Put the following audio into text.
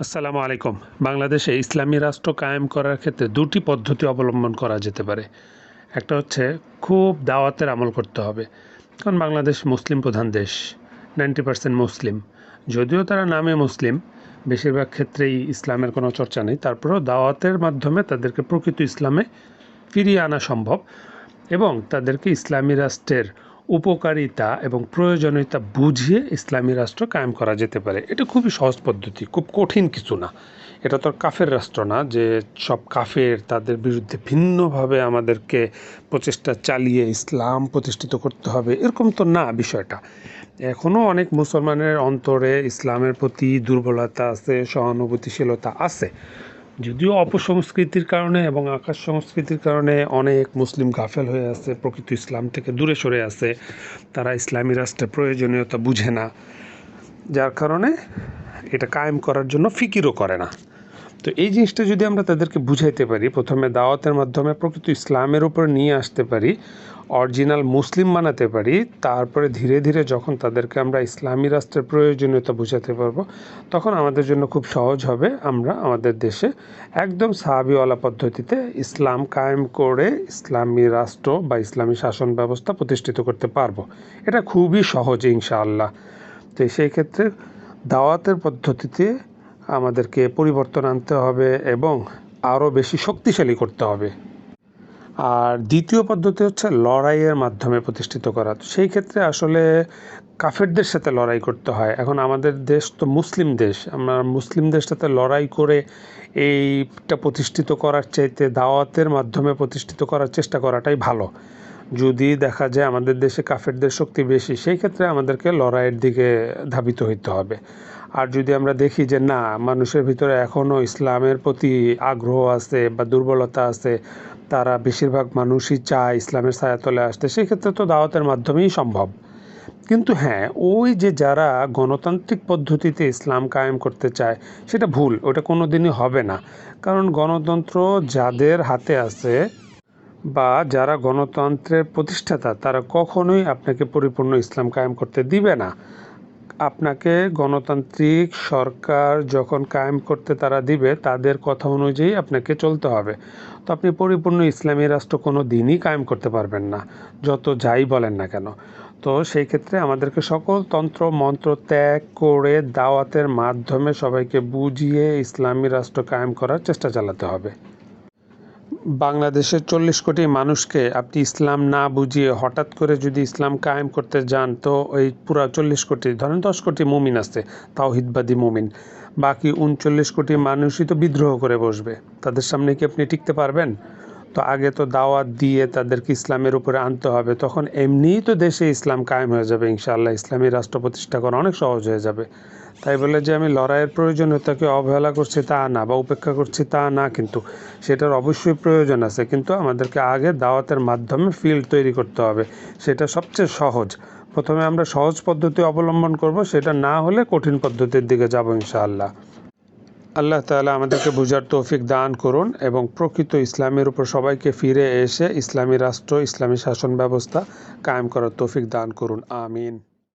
আসসালামু আলাইকুম। বাংলাদেশে ইসলামী রাষ্ট্র কায়েম করার ক্ষেত্রে দুটি পদ্ধতি অবলম্বন করা যেতে পারে। একটা হচ্ছে খুব দাওয়াতের আমল করতে হবে। কারণ বাংলাদেশ মুসলিম প্রধান দেশ, নাইনটি পার্সেন্ট মুসলিম। যদিও তারা নামে মুসলিম, বেশিরভাগ ক্ষেত্রেই ইসলামের কোনো চর্চা নেই। তারপরেও দাওয়াতের মাধ্যমে তাদেরকে প্রকৃত ইসলামে ফিরিয়ে আনা সম্ভব এবং তাদেরকে ইসলামী রাষ্ট্রের উপকারিতা এবং প্রয়োজনীয়তা বুঝিয়ে ইসলামী রাষ্ট্র কায়েম করা যেতে পারে। এটা খুবই সহজ পদ্ধতি, খুব কঠিন কিছু না। এটা তো কাফের রাষ্ট্র না যে সব কাফের তাদের বিরুদ্ধে ভিন্নভাবে আমাদেরকে প্রচেষ্টা চালিয়ে ইসলাম প্রতিষ্ঠিত করতে হবে, এরকম তো না বিষয়টা। এখনও অনেক মুসলমানের অন্তরে ইসলামের প্রতি দুর্বলতা আছে, সহানুভূতিশীলতা আছে। যদিও অপসংস্কৃতির কারণে এবং আকাশ সংস্কৃতির কারণে অনেক মুসলিম গাফেল হয়ে আছে, প্রকৃত ইসলাম থেকে দূরে সরে আছে, তারা ইসলামী রাষ্ট্রের প্রয়োজনীয়তা বুঝে না। যার কারণে এটা কায়েম করার জন্য ফিকিরও করে না। তো এই জিনিসটা যদি আমরা তাদেরকে বুঝাইতে পারি, প্রথমে দাওয়াতের মাধ্যমে প্রকৃত ইসলামের উপর নিয়ে আসতে পারি, অরিজিনাল মুসলিম বানাতে পারি, তারপরে ধীরে ধীরে যখন তাদেরকে আমরা ইসলামী রাষ্ট্রের প্রয়োজনীয়তা বুঝাতে পারব, তখন আমাদের জন্য খুব সহজ হবে আমরা আমাদের দেশে একদম সাহাবিওয়ালা পদ্ধতিতে ইসলাম কায়েম করে ইসলামী রাষ্ট্র বা ইসলামী শাসন ব্যবস্থা প্রতিষ্ঠিত করতে পারব। এটা খুবই সহজ ইনশাআল্লাহ। তো সেই ক্ষেত্রে দাওয়াতের পদ্ধতিতে আমাদেরকে পরিবর্তন আনতে হবে এবং আরও বেশি শক্তিশালী করতে হবে। আর দ্বিতীয় পদ্ধতি হচ্ছে লড়াইয়ের মাধ্যমে প্রতিষ্ঠিত করা। সেই ক্ষেত্রে আসলে কাফেরদের সাথে লড়াই করতে হয়। এখন আমাদের দেশ তো মুসলিম দেশ। আমরা মুসলিমদের সাথে লড়াই করে এইটা প্রতিষ্ঠিত করার চাইতে দাওয়াতের মাধ্যমে প্রতিষ্ঠিত করার চেষ্টা করাটাই ভালো। যদি দেখা যায় আমাদের দেশে কাফেরদের শক্তি বেশি, সেই ক্ষেত্রে আমাদেরকে লড়াইয়ের দিকে ধাবিত হইতে হবে। আর যদি আমরা দেখি যে না, মানুষের ভিতরে এখনও ইসলামের প্রতি আগ্রহ আছে বা দুর্বলতা আছে, তারা বেশিরভাগ মানুষই চায় ইসলামের ছায়াতলে আসতে, সেক্ষেত্রে তো দাওয়াতের মাধ্যমেই সম্ভব। কিন্তু হ্যাঁ ওই যে যারা গণতান্ত্রিক পদ্ধতিতে ইসলাম কায়েম করতে চায়, সেটা ভুল, ওটা কোনো দিনই হবে না। কারণ গণতন্ত্র যাদের হাতে আছে বা যারা গণতন্ত্রের প্রতিষ্ঠাতা, তারা কখনোই আপনাকে পরিপূর্ণ ইসলাম কায়েম করতে দিবে না। আপনাকে গণতান্ত্রিক সরকার যখন কায়েম করতে তারা দিবে, তাদের কথা অনুযায়ী আপনাকে চলতে হবে। তো আপনি পরিপূর্ণ ইসলামী রাষ্ট্র কোনো দিনই কায়েম করতে পারবেন না, যত যাই বলেন না কেন। তো সেই ক্ষেত্রে আমাদেরকে সকল তন্ত্র, মন্ত্র ত্যাগ করে দাওয়াতের মাধ্যমে সবাইকে বুঝিয়ে ইসলামী রাষ্ট্র কায়েম করার চেষ্টা চালাতে হবে। বাংলাদেশের চল্লিশ কোটি মানুষকে আপনি ইসলাম না বুঝিয়ে হঠাৎ করে যদি ইসলাম কায়েম করতে যান, তো ওই পুরো চল্লিশ কোটি, ধরেন দশ কোটি মুমিন আছে তাও হিতবাদী মুমিন। বাকি উনচল্লিশ কোটি মানুষই তো বিদ্রোহ করে বসবে। তাদের সামনে কি আপনি টিকতে পারবেন? তো আগে তো দাওয়াত দিয়ে তাদেরকে ইসলামের উপরে আনতে হবে, তখন এমনিই তো দেশে ইসলাম কায়েম হয়ে যাবে ইনশাআল্লাহ। ইসলামী রাষ্ট্র প্রতিষ্ঠা করা অনেক সহজ হয়ে যাবে। তাই বলে যে আমি লড়াইয়ের প্রয়োজনীয়তাকে অবহেলা করছি তা না বা উপেক্ষা করছি তা না, কিন্তু সেটার অবশ্যই প্রয়োজন আছে। কিন্তু আমাদেরকে আগে দাওয়াতের মাধ্যমে ফিল্ড তৈরি করতে হবে, সেটা সবচেয়ে সহজ। প্রথমে আমরা সহজ পদ্ধতি অবলম্বন করব, সেটা না হলে কঠিন পদ্ধতির দিকে যাব ইনশাআল্লাহ। আল্লাহ তালা আমাদেরকে বুঝার তৌফিক দান করুন এবং প্রকৃত ইসলামের উপর সবাইকে ফিরে এসে ইসলামী রাষ্ট্র, ইসলামী শাসন ব্যবস্থা কায়েম করার তৌফিক দান করুন। আমিন।